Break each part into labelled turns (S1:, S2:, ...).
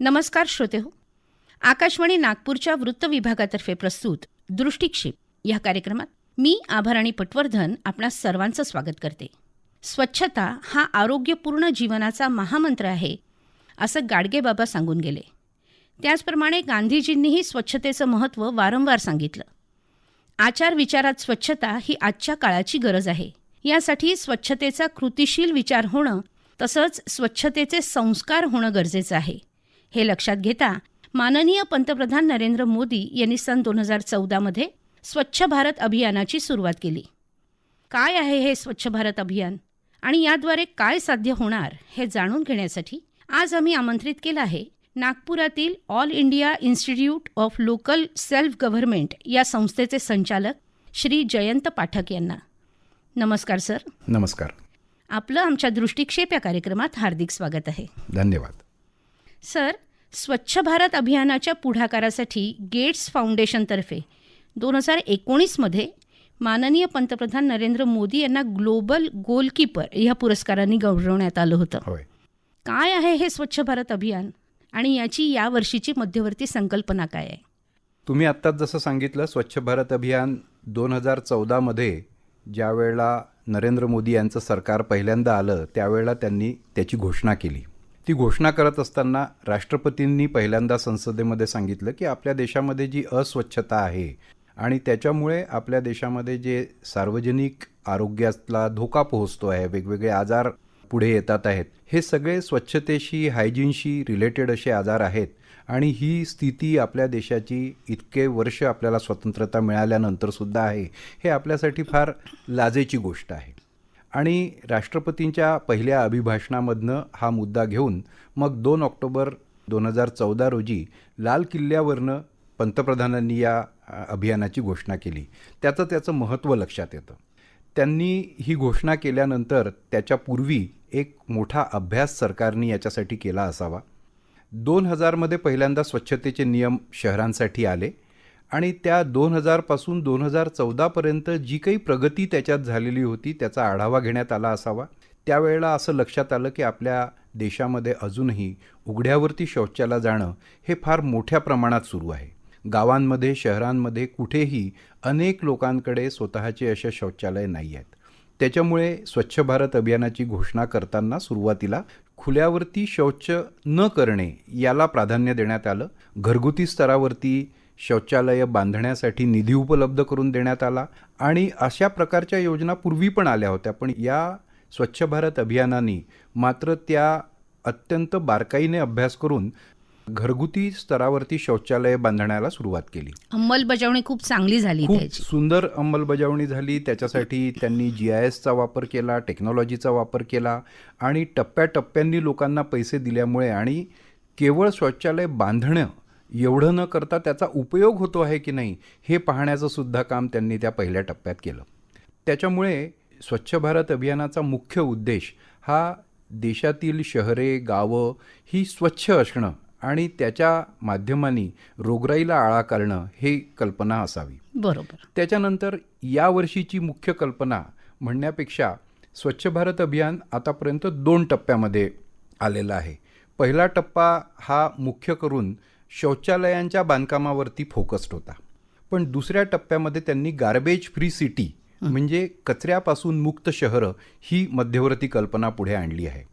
S1: नमस्कार श्रोते हो. आकाशवाणी नागपूरच्या वृत्त विभागातर्फे प्रस्तुत दृष्टिक्षेप. या कार्यक्रमात मी आभाराणी पटवर्धन आपणा सर्वांचं स्वागत करते. स्वच्छता हा आरोग्यपूर्ण जीवनाचा महामंत्र आहे असं गाडगेबाबा सांगून गेले. त्याचप्रमाणे गांधीजींनीही स्वच्छतेचं महत्त्व वारंवार सांगितलं. आचार विचारात स्वच्छता ही आजच्या काळाची गरज आहे. यासाठी स्वच्छतेचा कृतिशील विचार होणं तसंच स्वच्छतेचे संस्कार होणं गरजेचं आहे. हे लक्षात घेता माननीय पंतप्रधान नरेंद्र मोदी यांनी सन दोन हजार चौदामध्ये स्वच्छ भारत अभियानाची सुरुवात केली. काय आहे हे स्वच्छ भारत अभियान? आणि याद्वारे काय साध्य होणार हे जाणून घेण्यासाठी आज आम्ही आमंत्रित केलं आहे नागपुरातील All India Institute of Local Self Government या संस्थेचे संचालक श्री जयंत पाठक यांना. नमस्कार सर.
S2: नमस्कार.
S1: आपलं आमच्या दृष्टिक्षेप या कार्यक्रमात हार्दिक स्वागत आहे.
S2: धन्यवाद.
S1: सर स्वच्छ भारत अभियानाच्या पुढाकारासाठी गेट्स फाउंडेशनतर्फे दोन हजार एकोणीसमध्ये माननीय पंतप्रधान नरेंद्र मोदी यांना ग्लोबल गोलकीपर या पुरस्कारांनी गौरवण्यात आलं होतं. काय आहे हे स्वच्छ भारत अभियान? आणि याची यावर्षीची मध्यवर्ती संकल्पना काय आहे?
S2: तुम्ही आत्ताच जसं सांगितलं स्वच्छ भारत अभियान दोन हजार चौदामध्ये ज्या वेळेला नरेंद्र मोदी यांचं सरकार पहिल्यांदा आलं त्यावेळेला त्यांनी त्याची घोषणा केली. ती घोषणा करत असताना राष्ट्रपतींनी पहिल्यांदा संसदेमध्ये सांगितलं की आपल्या देशामध्ये जी अस्वच्छता आहे आणि त्याच्यामुळे आपल्या देशामध्ये जे सार्वजनिक आरोग्याला धोका पोहोचतो आहे वेगवेगळे आजार पुढे येतात आहेत. हे सगळे स्वच्छतेशी हायजीनशी रिलेटेड असे आजार आहेत आणि ही स्थिती आपल्या देशाची इतके वर्ष आपल्याला स्वतंत्रता मिळाल्यानंतरसुद्धा आहे हे आपल्यासाठी फार लाजेची गोष्ट आहे. आणि राष्ट्रपतींच्या पहिल्या अभिभाषणामधनं हा मुद्दा घेऊन मग दोन ऑक्टोबर दोन हजार चौदा रोजी लाल किल्ल्यावरनं पंतप्रधानांनी या अभियानाची घोषणा केली. त्याचं त्याचं महत्त्व लक्षात येतं. त्यांनी ही घोषणा केल्यानंतर त्याच्यापूर्वी एक मोठा अभ्यास सरकारने याच्यासाठी केला असावा. दोन हजारमध्ये पहिल्यांदा स्वच्छतेचे नियम शहरांसाठी आले आणि त्या दोन हजारपासून दोन हजार चौदापर्यंत जी काही प्रगती त्याच्यात झालेली होती त्याचा आढावा घेण्यात आला असावा. त्यावेळेला असं लक्षात आलं की आपल्या देशामध्ये अजूनही उघड्यावरती शौचाला जाणं हे फार मोठ्या प्रमाणात सुरू आहे. गावांमध्ये शहरांमध्ये कुठेही अनेक लोकांकडे स्वतःचे असे शौचालय नाही आहेत त्याच्यामुळे स्वच्छ भारत अभियानाची घोषणा करताना सुरुवातीला खुल्यावरती शौच न करणे याला प्राधान्य देण्यात आलं. घरगुती स्तरावरती शौचालय बांधण्यासाठी निधी उपलब्ध करून देण्यात आला आणि अशा प्रकारच्या योजना पूर्वी पण आल्या होत्या पण या स्वच्छ भारत अभियानाने मात्र त्या अत्यंत बारकाईने अभ्यास करून घरगुती स्तरावरती शौचालय बांधण्याला सुरुवात केली.
S1: अंमलबजावणी खूप चांगली झाली
S2: खूप सुंदर अंमलबजावणी झाली. त्याच्यासाठी त्यांनी जी आय एसचा वापर केला टेक्नॉलॉजीचा वापर केला आणि टप्प्याटप्प्यांनी लोकांना पैसे दिल्यामुळे आणि केवळ शौचालय बांधणं एवढं न करता त्याचा उपयोग होतो आहे की नाही हे पाहण्याचं सुद्धा काम त्यांनी त्या पहिल्या टप्प्यात केलं. त्याच्यामुळे स्वच्छ भारत अभियानाचा मुख्य उद्देश हा देशातील शहरे गावं ही स्वच्छ असणं आणि त्याच्या माध्यमांनी रोगराईला आळा काढणं हे कल्पना असावी.
S1: बरोबर.
S2: त्याच्यानंतर या वर्षीची मुख्य कल्पना म्हणण्यापेक्षा स्वच्छ भारत अभियान आतापर्यंत दोन टप्प्यामध्ये आलेलं आहे. पहिला टप्पा हा मुख्य करून शौचालयांच्या बांधकामावरती फोकस्ड होता. पण दुसऱ्या टप्प्यामध्ये त्यांनी गार्बेज फ्री सिटी म्हणजे कचऱ्यापासून मुक्त शहरं ही मध्यवर्ती कल्पना पुढे आणली आहे.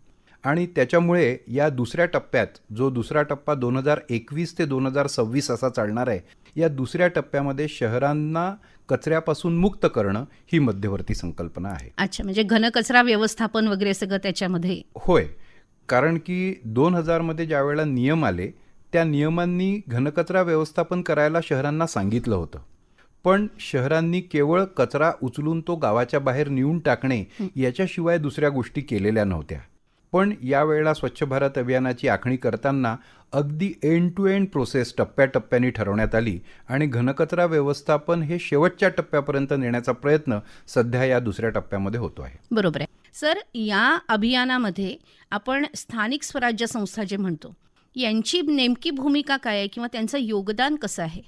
S2: आणि त्याच्यामुळे या दुसऱ्या टप्प्यात जो दुसरा टप्पा दोन हजार एकवीस ते दोन हजार सव्वीस असा चालणार आहे या दुसऱ्या टप्प्यामध्ये शहरांना कचऱ्यापासून मुक्त करणं ही मध्यवर्ती संकल्पना आहे.
S1: अच्छा म्हणजे घनकचरा व्यवस्थापन वगैरे सगळं त्याच्यामध्ये?
S2: होय. कारण की दोन हजारमध्ये ज्या वेळेला नियम आले त्या नियमांनी घनकचरा व्यवस्थापन करायला शहरांना सांगितलं होतं. पण शहरांनी केवळ कचरा उचलून तो गावाच्या बाहेर नेऊन टाकणे याच्याशिवाय दुसऱ्या गोष्टी केलेल्या नव्हत्या. पण यावेळेला स्वच्छ भारत अभियानाची आखणी करताना अगदी एंड टू एंड प्रोसेस टप्प्याटप्प्याने ठरवण्यात आली आणि घनकचरा व्यवस्थापन हे शेवटच्या टप्प्यापर्यंत नेण्याचा प्रयत्न सध्या या दुसऱ्या टप्प्यामध्ये होतो आहे.
S1: बरोबर आहे. सर या अभियानामध्ये आपण स्थानिक स्वराज्य संस्था जे म्हणतो यांची नेमकी भूमिका काय आहे किंवा त्यांचं योगदान कसं आहे?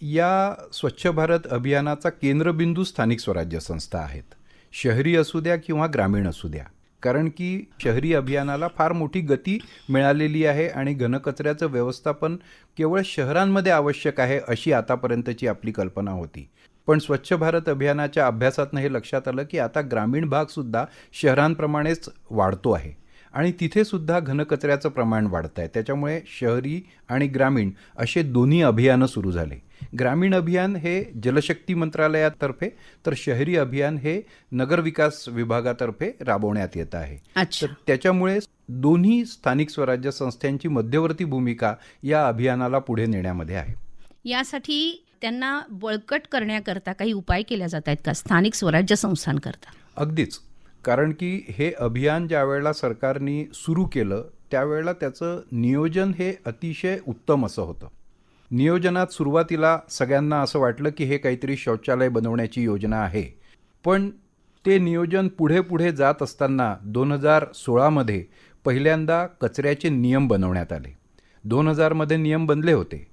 S2: या स्वच्छ भारत अभियानाचा केंद्रबिंदू स्थानिक स्वराज्य संस्था आहेत. शहरी असू द्या किंवा ग्रामीण असू द्या. कारण की शहरी अभियानाला फार मोठी गती मिळालेली आहे आणि घनकचऱ्याचं व्यवस्थापन केवळ शहरांमध्ये आवश्यक आहे अशी आतापर्यंतची आपली कल्पना होती. पण स्वच्छ भारत अभियानाच्या अभ्यासातनं हे लक्षात आलं की आता ग्रामीण भागसुद्धा शहरांप्रमाणेच वाढतो आहे. आणि तिथे सुद्धा घनकचऱ्याचं प्रमाण वाढत आहे त्याच्यामुळे शहरी आणि ग्रामीण असे दोन्ही अभियानं सुरू झाले. ग्रामीण अभियान हे जलशक्ती मंत्रालयातर्फे तर शहरी अभियान हे नगरविकास विभागातर्फे राबवण्यात येत आहे.
S1: अच्छा.
S2: तर त्याच्यामुळे दोन्ही स्थानिक स्वराज्य संस्थांची मध्यवर्ती भूमिका या अभियानाला पुढे नेण्यामध्ये आहे.
S1: यासाठी त्यांना बळकट करण्याकरता काही उपाय केल्या जात आहेत का? स्थानिक स्वराज्य संस्थांकरता.
S2: अगदीच. कारण की हे अभियान ज्या वेळेला सरकारने सुरू केलं त्यावेळेला त्याचं नियोजन हे अतिशय उत्तम असं होतं. नियोजनात सुरुवातीला सगळ्यांना असं वाटलं की हे काहीतरी शौचालय बनवण्याची योजना आहे. पण ते नियोजन पुढे पुढे जात असताना दोन हजार सोळामध्ये पहिल्यांदा कचऱ्याचे नियम बनवण्यात आले. दोन हजारमध्ये नियम बनले होते.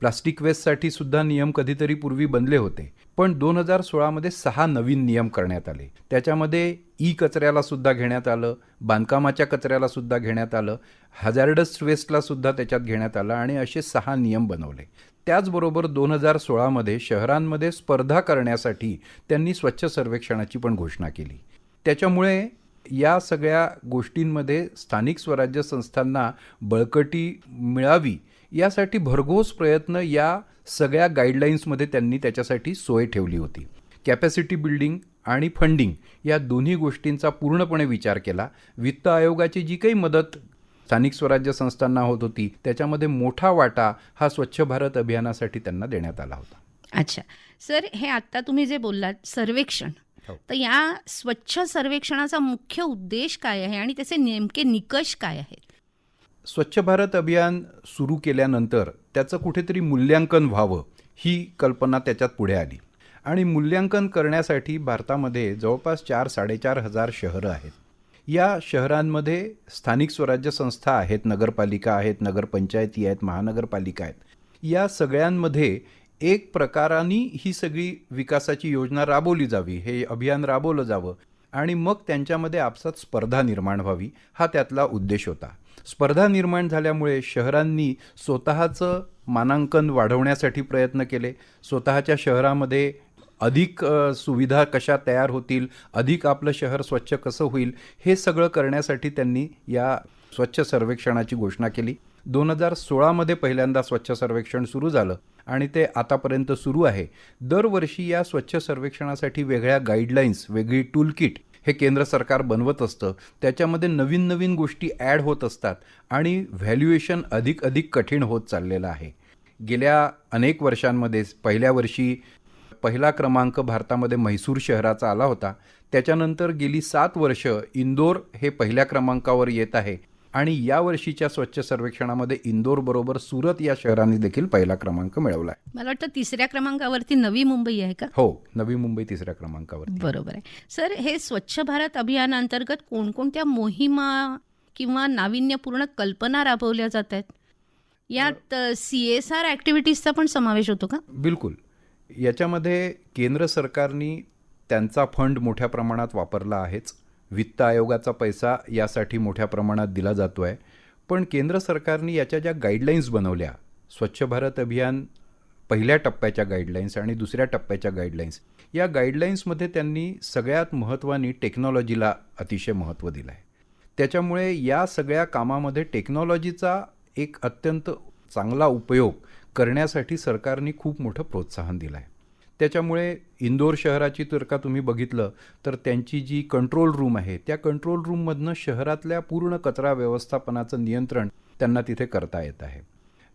S2: प्लास्टिक वेस्टसाठी सुद्धा नियम कधीतरी पूर्वी बनले होते. पण दोन हजार सोळामध्ये सहा नवीन नियम करण्यात आले. त्याच्यामध्ये ई कचऱ्याला सुद्धा घेण्यात आलं बांधकामाच्या कचऱ्याला सुद्धा घेण्यात आलं हझार्डस वेस्टला सुद्धा त्याच्यात घेण्यात आलं आणि असे सहा नियम बनवले. त्याचबरोबर दोन हजार सोळामध्ये शहरांमध्ये स्पर्धा करण्यासाठी त्यांनी स्वच्छ सर्वेक्षणाची पण घोषणा केली. त्याच्यामुळे या सगळ्या गोष्टींमध्ये स्थानिक स्वराज्य संस्थांना बळकटी मिळावी यासाठी भरघोस प्रयत्न या सगळ्या गाईडलाईन्समध्ये त्यांनी त्याच्यासाठी सोय ठेवली होती. कॅपॅसिटी बिल्डिंग आणि फंडिंग या दोन्ही गोष्टींचा पूर्णपणे विचार केला. वित्त आयोगाची जी काही मदत स्थानिक स्वराज्य संस्थांना होत होती त्याच्यामध्ये मोठा वाटा हा स्वच्छ भारत अभियानासाठी त्यांना देण्यात आला होता.
S1: अच्छा. सर हे आत्ता तुम्ही जे बोललात सर्वेक्षण
S2: हो.
S1: तर या स्वच्छ सर्वेक्षणाचा मुख्य उद्देश काय आहे आणि त्याचे नेमके निकष काय आहेत?
S2: स्वच्छ भारत अभियान सुरू केल्यानंतर त्याचं कुठेतरी मूल्यांकन व्हावं ही कल्पना त्याच्यात पुढे आली. आणि मूल्यांकन करण्यासाठी भारतामध्ये जवळपास चार साडेचार हजार शहरं आहेत. या शहरांमध्ये स्थानिक स्वराज्य संस्था आहेत नगरपालिका आहेत नगरपंचायती आहेत महानगरपालिका आहेत. या सगळ्यांमध्ये एक प्रकाराने ही सगळी विकासाची योजना राबवली जावी हे अभियान राबवलं जावं. आणि मग त्यांच्यामध्ये आपसात स्पर्धा निर्माण व्हावी हा त्यातला उद्देश होता. स्पर्धा निर्माण झाल्यामुळे शहरांनी स्वतःचं मानांकन वाढवण्यासाठी प्रयत्न केले. स्वतःच्या शहरामध्ये अधिक सुविधा कशा तयार होतील अधिक आपलं शहर स्वच्छ कसं होईल हे सगळं करण्यासाठी त्यांनी या स्वच्छ सर्वेक्षणाची घोषणा केली. दोन हजार सोळामध्ये पहिल्यांदा स्वच्छ सर्वेक्षण सुरू झालं आणि ते आतापर्यंत सुरू आहे. दरवर्षी या स्वच्छ सर्वेक्षणासाठी वेगळ्या गाईडलाईन्स वेगळी टूलकिट हे केंद्र सरकार बनवत असतं त्याच्यामध्ये नवीन नवीन गोष्टी ॲड होत असतात आणि व्हॅल्युएशन अधिक अधिक कठीण होत चाललेलं आहे. गेल्या अनेक वर्षांमध्ये पहिल्या वर्षी पहिला क्रमांक भारतामध्ये म्हैसूर शहराचा आला होता. त्याच्यानंतर गेली सात वर्ष इंदोर हे पहिल्या क्रमांकावर येत आहे. आणि या वर्षीच्या स्वच्छ सर्वेक्षणामध्ये इंदोरबरोबर सुरत या शहरांनी देखील पहिला क्रमांक मिळवला आहे.
S1: मला वाटतं तिसऱ्या क्रमांकावरती नवी मुंबई आहे का?
S2: हो नवी मुंबई तिसऱ्या क्रमांकावर
S1: बरोबर आहे. सर हे स्वच्छ भारत अभियानांतर्गत कोणकोणत्या मोहिमा किंवा नाविन्यपूर्ण कल्पना राबवल्या जात आहेत? यात सी एस आर ॲक्टिव्हिटीजचा पण समावेश होतो का?
S2: बिलकुल. याच्यामध्ये केंद्र सरकारनी त्यांचा फंड मोठ्या प्रमाणात वापरला आहेच. वित्त आयोगाचा पैसा यासाठी मोठ्या प्रमाणात दिला जातो आहे पण केंद्र सरकारने याच्या ज्या गाईडलाईन्स बनवल्या स्वच्छ भारत अभियान पहिल्या टप्प्याच्या गाईडलाईन्स आणि दुसऱ्या टप्प्याच्या गाईडलाईन्स या गाईडलाईन्समध्ये त्यांनी सगळ्यात महत्त्वानी टेक्नॉलॉजीला अतिशय महत्त्व दिलं आहे त्याच्यामुळे या सगळ्या कामामध्ये टेक्नॉलॉजीचा एक अत्यंत चांगला उपयोग करण्यासाठी सरकारने खूप मोठं प्रोत्साहन दिलं आहे त्याच्यामुळे इंदोर शहराची जर का तुम्ही बघितलं तर त्यांची जी कंट्रोल रूम आहे त्या कंट्रोल रूममधनं शहरातल्या पूर्ण कचरा व्यवस्थापनाचं नियंत्रण त्यांना तिथे करता येत आहे.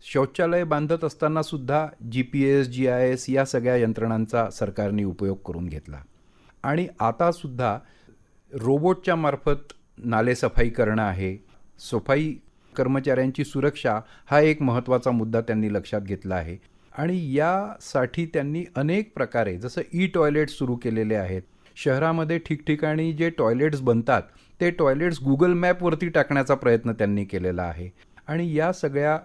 S2: शौचालय बांधत असताना सुद्धा G P S G I S या सगळ्या यंत्रणांचा सरकारने उपयोग करून घेतला. आणि आतासुद्धा रोबोटच्या मार्फत नालेसफाई करणं आहे सफाई कर्मचाऱ्यांची सुरक्षा हा एक महत्त्वाचा मुद्दा त्यांनी लक्षात घेतला आहे. आणि यासाठी त्यांनी अनेक प्रकारे जसं ई टॉयलेट्स सुरू केलेले आहेत. शहरामध्ये ठिकठिकाणी जे टॉयलेट्स बनतात ते टॉयलेट्स गुगल मॅपवरती टाकण्याचा प्रयत्न त्यांनी केलेला आहे. आणि या सगळ्या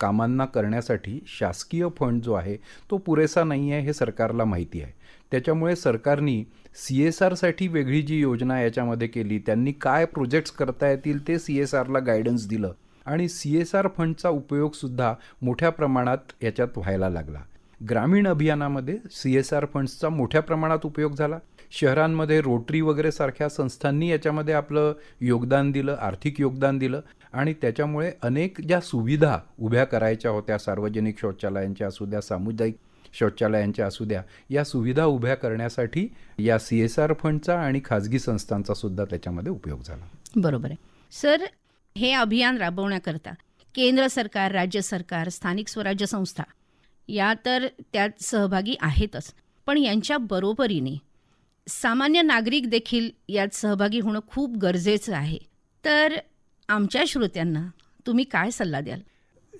S2: कामांना करण्यासाठी शासकीय फंड जो आहे तो पुरेसा नाही आहे हे सरकारला माहिती आहे. त्याच्यामुळे सरकारनी सी एस आरसाठी वेगळी जी योजना याच्यामध्ये केली त्यांनी काय प्रोजेक्ट्स करता येतील ते सी एस आरला गायडन्स दिलं. आणि सी एस आर फंडचा उपयोगसुद्धा मोठ्या प्रमाणात याच्यात व्हायला लागला. ग्रामीण अभियानामध्ये सी एस आर फंड्सचा मोठ्या प्रमाणात उपयोग झाला. शहरांमध्ये रोटरी वगैरे सारख्या संस्थांनी याच्यामध्ये आपलं योगदान दिलं आर्थिक योगदान दिलं आणि त्याच्यामुळे अनेक ज्या सुविधा उभ्या करायच्या होत्या सार्वजनिक शौचालयांच्या असू द्या सामुदायिक शौचालयांच्या असू द्या या सुविधा उभ्या करण्यासाठी या सी एस आर फंडचा आणि खाजगी संस्थांचा सुद्धा त्याच्यामध्ये उपयोग झाला.
S1: बरोबर आहे. सर हे अभियान राबवण्याकरता केंद्र सरकार राज्य सरकार स्थानिक स्वराज्य संस्था या तर त्यात सहभागी आहेतच. पण यांच्या बरोबरीने सामान्य नागरिक देखील यात सहभागी होणं खूप गरजेचं आहे. तर आमच्या श्रोत्यांना तुम्ही काय सल्ला द्याल?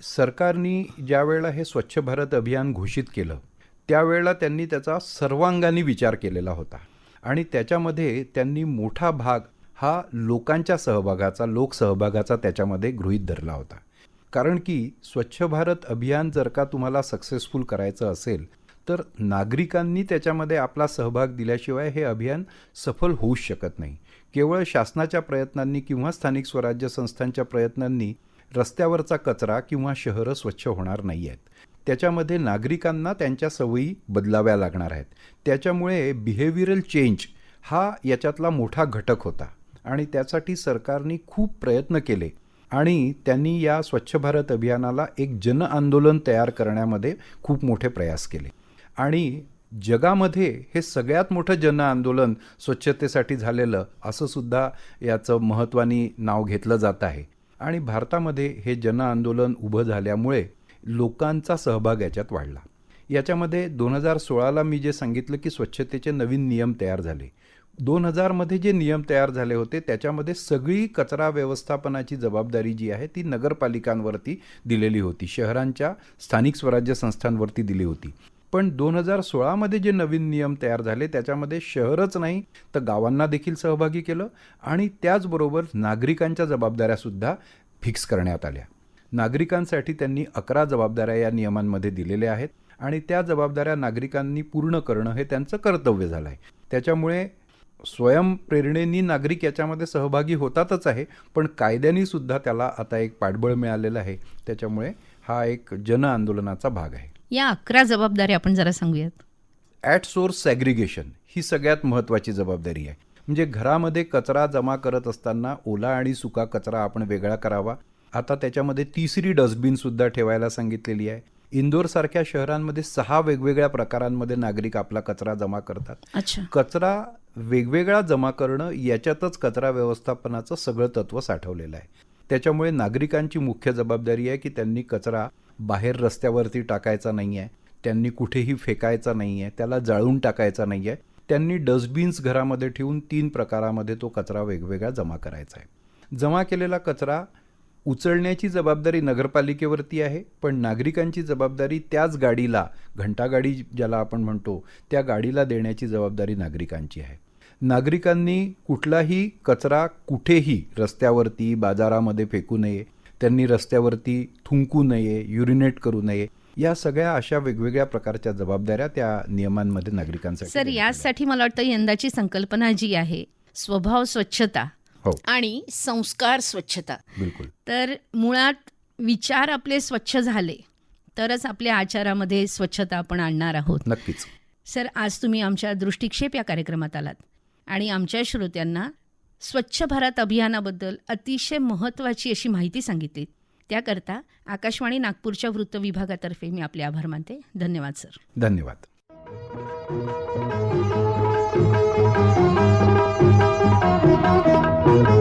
S2: सरकारनी ज्यावेळेला हे स्वच्छ भारत अभियान घोषित केलं त्यावेळेला त्यांनी त्याचा सर्वांगाने विचार केलेला होता. आणि त्याच्यामध्ये त्यांनी मोठा भाग हा लोकांच्या सहभागाचा लोकसहभागाचा त्याच्यामध्ये गृहीत धरला होता. कारण की स्वच्छ भारत अभियान जर का तुम्हाला सक्सेसफुल करायचं असेल तर नागरिकांनी त्याच्यामध्ये आपला सहभाग दिल्याशिवाय हे अभियान सफल होऊच शकत नाही. केवळ शासनाच्या प्रयत्नांनी किंवा स्थानिक स्वराज्य संस्थांच्या प्रयत्नांनी रस्त्यावरचा कचरा किंवा शहरं स्वच्छ होणार नाही आहेत. त्याच्यामध्ये नागरिकांना त्यांच्या सवयी बदलाव्या लागणार आहेत. त्याच्यामुळे बिहेवियरल चेंज हा याच्यातला मोठा घटक होता. आणि त्यासाठी सरकारने खूप प्रयत्न केले. आणि त्यांनी या स्वच्छ भारत अभियानाला एक जन आंदोलन तयार करण्यामध्ये खूप मोठे प्रयास केले. आणि जगामध्ये हे सगळ्यात मोठं जन आंदोलन स्वच्छतेसाठी झालेलं असं सुद्धा याचं महत्त्वानी नाव घेतलं जात आहे. आणि भारतामध्ये हे जन आंदोलन उभं झाल्यामुळे लोकांचा सहभाग याच्यात वाढला. याच्यामध्ये दोन हजार सोळाला मी जे सांगितलं की स्वच्छतेचे नवीन नियम तयार झाले. दोन हजारमध्ये जे नियम तयार झाले होते त्याच्यामध्ये सगळी कचरा व्यवस्थापनाची जबाबदारी जी आहे ती नगरपालिकांवरती दिलेली होती. शहरांच्या स्थानिक स्वराज्य संस्थांवरती दिली होती. पण दोन हजार सोळामध्ये जे नवीन नियम तयार झाले त्याच्यामध्ये शहरच नाही तर गावांना देखील सहभागी केलं आणि त्याचबरोबर नागरिकांच्या जबाबदाऱ्यासुद्धा फिक्स करण्यात आल्या. नागरिकांसाठी त्यांनी अकरा जबाबदाऱ्या या नियमांमध्ये दिलेल्या आहेत आणि त्या जबाबदाऱ्या नागरिकांनी पूर्ण करणं हे त्यांचं कर्तव्य झालं आहे त्याच्यामुळे स्वयंप्रेरणेनी नागरिक याच्यामध्ये सहभागी होतातच आहे पण कायद्याने सुद्धा त्याला आता एक पाठबळ मिळालेलं आहे. त्याच्यामुळे हा एक जन आंदोलनाचा भाग आहे.
S1: या अकरा जबाबदारी आपण जरा सांगूयात.
S2: ॲट सोर्स सॅग्रिगेशन ही सगळ्यात महत्त्वाची जबाबदारी आहे. म्हणजे घरामध्ये कचरा जमा करत असताना ओला आणि सुका कचरा आपण वेगळा करावा. आता त्याच्यामध्ये तिसरी डस्टबिनसुद्धा ठेवायला सांगितलेली आहे. इंदोरसारख्या शहरांमध्ये सहा वेगवेगळ्या प्रकारांमध्ये नागरिक आपला कचरा जमा करतात.
S1: अच्छा.
S2: कचरा वेगवेगळा जमा करणं याच्यातच कचरा व्यवस्थापनाचं सगळं तत्त्व साठवलेलं आहे. त्याच्यामुळे नागरिकांची मुख्य जबाबदारी आहे की त्यांनी कचरा बाहेर रस्त्यावरती टाकायचा नाही आहे त्यांनी कुठेही फेकायचा नाही आहे त्याला जाळून टाकायचा नाही आहे त्यांनी डस्टबिन्स घरामध्ये ठेवून तीन प्रकारामध्ये तो कचरा वेगवेगळा जमा करायचा आहे. जमा केलेला कचरा उचलण्याची जबाबदारी नगरपालिकेवरती आहे पण नागरिकांची जबाबदारी त्याच गाडीला घंटागाडी ज्याला आपण म्हणतो त्या गाडीला देण्याची जबाबदारी नागरिकांची आहे नागरिकांनी कुठलाही कचरा कुठेही रस्त्यावरती बाजारामध्ये फेकू नये त्यांनी रस्त्यावरती थुंकू नये युरिनेट करू नये या सगळ्या अशा वेगवेगळ्या प्रकारच्या जबाबदाऱ्या त्या नियमांमध्ये नागरिकांसाठी
S1: सर यासाठी मला वाटतं यंदाची संकल्पना जी आहे स्वभाव स्वच्छता. आणि संस्कार स्वच्छता.
S2: बिलकुल.
S1: तर मुळात विचार आपले स्वच्छ झाले तरच आपल्या आचारामध्ये स्वच्छता आपण आणणार आहोत.
S2: नक्कीच.
S1: सर आज तुम्ही आमच्या दृष्टिक्षेप या कार्यक्रमात आलात आणि आमच्या श्रोत्यांना स्वच्छ भारत अभियानाबद्दल अतिशय महत्त्वाची अशी माहिती सांगितली. त्याकरता आकाशवाणी नागपूरच्या वृत्त विभागातर्फे मी आपले आभार मानते. धन्यवाद सर.
S2: धन्यवाद. Thank you.